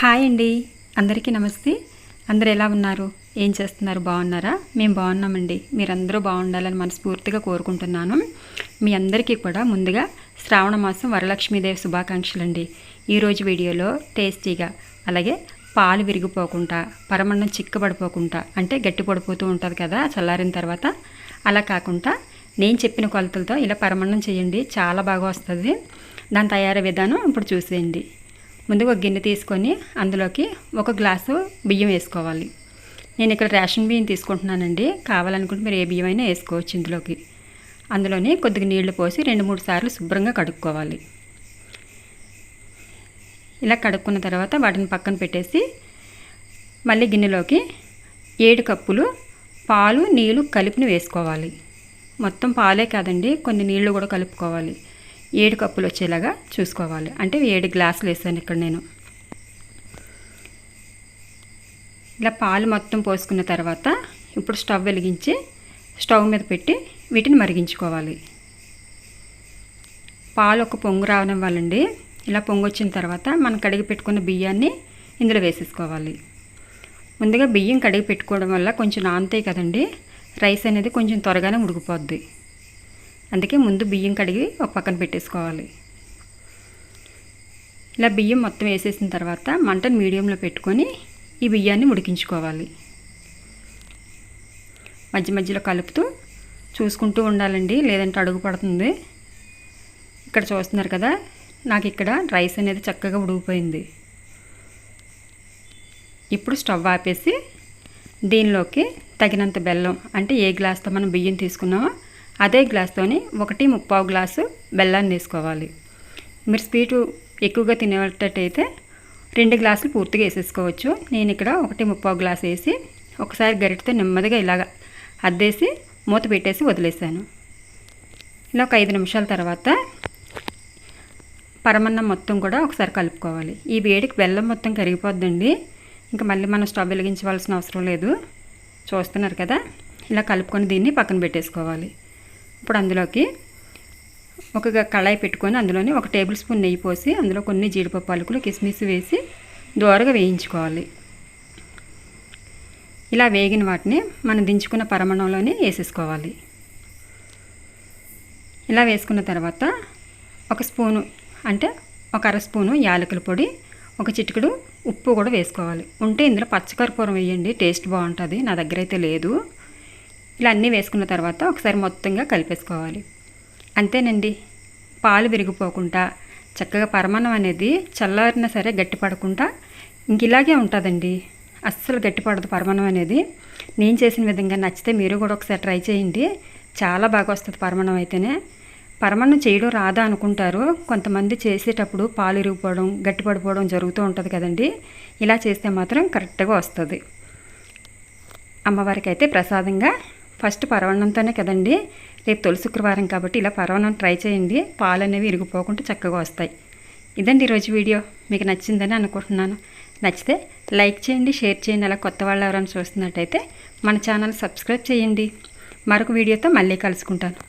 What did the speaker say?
Hi అండి. అందరికీ నమస్తే. అందరు ఎలా ఉన్నారు? ఏం చేస్తున్నారు? బాగున్నారా? మేము బాగున్నామండి. మీరందరూ బాగుండాలని మనస్ఫూర్తిగా కోరుకుంటున్నాను. మీ అందరికీ కూడా ముందుగా శ్రావణ మాసం వరలక్ష్మీదేవి శుభాకాంక్షలు అండి ఈరోజు వీడియోలో టేస్టీగా అలాగే పాలు విరిగిపోకుండా పరమన్నం చిక్కబడిపోకుండా అంటే గట్టి పడిపోతూ ఉంటుంది కదా చల్లారిన తర్వాత అలా కాకుండా నేను చెప్పిన కొలతలతో ఇలా పరమన్నం చేయండి. చాలా బాగా వస్తుంది. దాని తయారీ విధానం ఇప్పుడు చూసేయండి. ముందుగా ఒక గిన్నె తీసుకొని అందులోకి ఒక గ్లాసు బియ్యం వేసుకోవాలి. నేను ఇక్కడ రేషన్ బియ్యం తీసుకుంటున్నానండి. కావాలనుకుంటే మీరు ఏ బియ్యం అయినా వేసుకోవచ్చు ఇందులోకి. అందులోనే కొద్దిగా నీళ్ళు పోసి రెండు మూడు సార్లు శుభ్రంగా కడుక్కోవాలి. ఇలా కడుక్కున్న తర్వాత వాటిని పక్కన పెట్టేసి మళ్ళీ గిన్నెలోకి ఏడు కప్పులు పాలు నీళ్ళు కలిపిని వేసుకోవాలి. మొత్తం పాలే కాదండి కొన్ని నీళ్ళు కూడా కలుపుకోవాలి. ఏడు కప్పులు వచ్చేలాగా చూసుకోవాలి. అంటే ఏడు గ్లాసులు వేసాను ఇక్కడ నేను. ఇలా పాలు మొత్తం పోసుకున్న తర్వాత ఇప్పుడు స్టవ్ వెలిగించి స్టవ్ మీద పెట్టి వీటిని మరిగించుకోవాలి. పాలు ఒక పొంగు రావడం వల్లండి. ఇలా పొంగు వచ్చిన తర్వాత మనం కడిగి పెట్టుకున్న బియ్యాన్ని ఇందులో వేసేసుకోవాలి. ముందుగా బియ్యం కడిగి పెట్టుకోవడం వల్ల కొంచెం నానతాయి కదండి. రైస్ అనేది కొంచెం త్వరగానే ఉడికిపోద్ది అందుకే ముందు బియ్యం కడిగి ఒక పక్కన పెట్టేసుకోవాలి. ఇలా బియ్యం మొత్తం వేసేసిన తర్వాత మంటను మీడియంలో పెట్టుకొని ఈ బియ్యాన్ని ఉడికించుకోవాలి. మధ్య మధ్యలో కలుపుతూ చూసుకుంటూ ఉండాలండి లేదంటే అడుగు పడుతుంది. ఇక్కడ చూస్తున్నారు కదా నాకు ఇక్కడ రైస్ అనేది చక్కగా ఉడిగిపోయింది ఇప్పుడు స్టవ్ ఆపేసి దీనిలోకి తగినంత బెల్లం అంటే ఏ గ్లాస్తో మనం బియ్యం తీసుకున్నామో అదే గ్లాస్తోనే ఒకటి ముప్పావు గ్లాసు బెల్లాన్ని వేసుకోవాలి. మీరు స్వీటు ఎక్కువగా తినేటట్టయితే రెండు గ్లాసులు పూర్తిగా వేసేసుకోవచ్చు. నేను ఇక్కడ ఒకటి ముప్పావు గ్లాస్ వేసి ఒకసారి గరిటతో నెమ్మదిగా ఇలాగ అద్దేసి మూత పెట్టేసి వదిలేసాను. ఇలా ఒక ఐదు నిమిషాల తర్వాత పరమన్నం మొత్తం కూడా ఒకసారి కలుపుకోవాలి. ఈ వేడికి బెల్లం మొత్తం కరిగిపోద్దండి. ఇంకా మళ్ళీ మనం స్టవ్ వెలిగించవలసిన అవసరం లేదు. చూస్తున్నారు కదా? ఇలా కలుపుకొని దీన్ని పక్కన పెట్టేసుకోవాలి. ఇప్పుడు అందులోకి ఒక కళాయి పెట్టుకొని అందులోని ఒక టేబుల్ స్పూన్ నెయ్యి పోసి అందులో కొన్ని జీడిపప్పు అలుకులు కిస్మిస్ వేసి దోరగా వేయించుకోవాలి. ఇలా వేగిన వాటిని మనం దించుకున్న పరమణంలోనే వేసేసుకోవాలి. ఇలా వేసుకున్న తర్వాత ఒక స్పూను అంటే ఒక అర స్పూను యాలకుల పొడి ఒక చిటికెడు ఉప్పు కూడా వేసుకోవాలి. ఉంటే ఇందులో పచ్చకర్పూరం వేయండి టేస్ట్ బాగుంటుంది నా దగ్గర అయితే లేదు. ఇలా అన్నీ వేసుకున్న తర్వాత ఒకసారి మొత్తంగా కలిపేసుకోవాలి. అంతేనండి. పాలు విరిగిపోకుండా చక్కగా పరమాణం అనేది చల్లారినా సరే గట్టిపడకుండా ఇంక ఇలాగే ఉంటుందండి. అస్సలు గట్టిపడదు పరమాణం అనేది. నేను చేసిన విధంగా నచ్చితే మీరు కూడా ఒకసారి ట్రై చేయండి. చాలా బాగా వస్తుంది పరమాణం అయితేనే. పరమాన్నం చేయడం రాదా అనుకుంటారు. కొంతమంది చేసేటప్పుడు పాలు ఇరిగిపోవడం గట్టిపడిపోవడం జరుగుతూ ఉంటుంది కదండి. ఇలా చేస్తే మాత్రం కరెక్ట్గా వస్తుంది. అమ్మవారికి అయితే ప్రసాదంగా ఫస్ట్ పరవన్నంతోనే కదండి. రేపు తొలి శుక్రవారం కాబట్టి ఇలా పరవన్నం ట్రై చేయండి. పాలు అనేవి ఇరిగిపోకుండా చక్కగా వస్తాయి. ఇదండి ఈరోజు వీడియో. మీకు నచ్చిందని అనుకుంటున్నాను. నచ్చితే లైక్ చేయండి షేర్ చేయండి. అలా కొత్త వాళ్ళు ఎవరైనా చూస్తున్నట్టయితే మన ఛానల్ సబ్స్క్రైబ్ చేయండి. మరొక వీడియోతో మళ్ళీ కలుసుకుంటాను.